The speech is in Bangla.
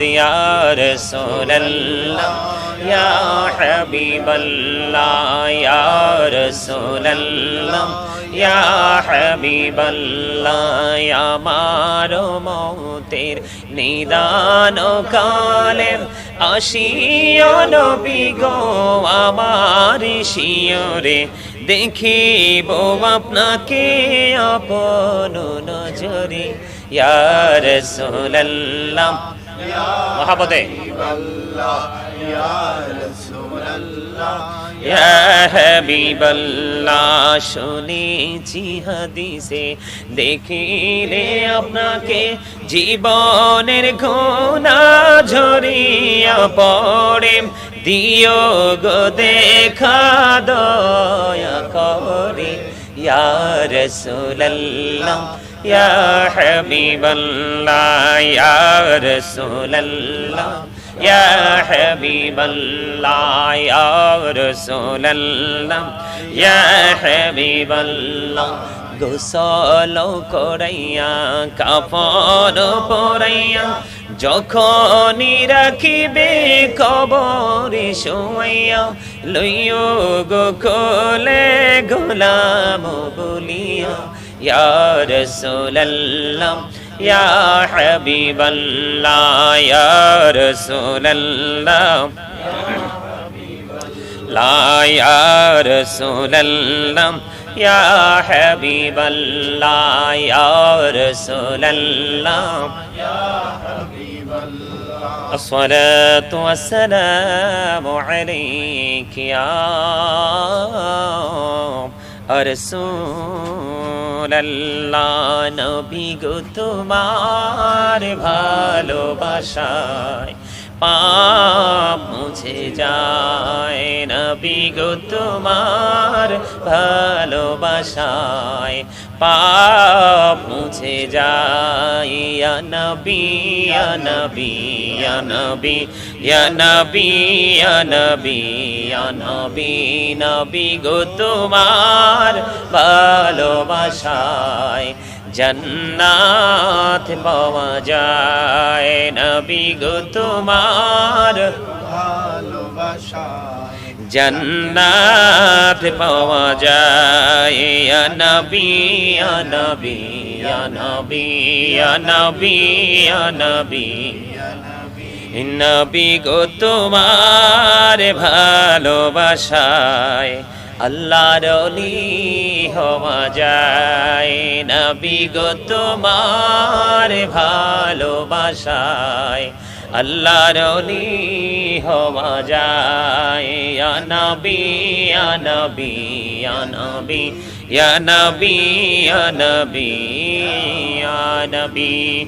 يا رسول الله يا حبيب الله يا رسول الله يا حبيب الله يا মারো মৌতের নিদান কালে আসিও নবী গো আমার শিয়রে দেখিব আপনাকে আপন নজরে ইয়া রাসূলুল্লাহ মহাপদে। হাবিবাল্লাহ, শুনেছি হাদিসে। দেখিলে আপনাকে জীবনের ঘোনা ঝরিয়া পড়ে। দিও গো দেখা দয়া করে। ইয়া রাসূলুল্লাহ يا حبيب الله يا رسول الله يا حبيب الله يا رسول الله يا حبيب الله গোসল করাইয়া কাপড় পরাইয়া যখনই রাখিবে কবরে শোয়াইয়া লইও গো কোলে গোলাম বলিয়া يا رسول الله يا حبيب الله يا رسول الله. لا يا رسول الله يا حبيب الله يا رسول الله. الصلاة والسلام عليك يا রসুল নবী গো তোমার ভালোবাসায় পাপ মুছে যায় নবী গো তোমার ভালোবাসায় পাপ মুছে যায়। ইয়া নবী ইয়া নবী ইয়া নবী, ইয়া গো তোমার ভালোবাসায় জন্নাত পাওয়া যায়। নবী গো তোমার ভালোবাসায় জন্নাত পাওয়া যায়। নবী নবী নবী নবী নবী। নবী গো, তোমার ভালোবাসায় আল্লাহর হওয়া যায়। নবী গো, তোমার ভালোবাসায় আল্লাহর অলি হওয়া যায়। নবী নবী নবী নবী নবী নবী।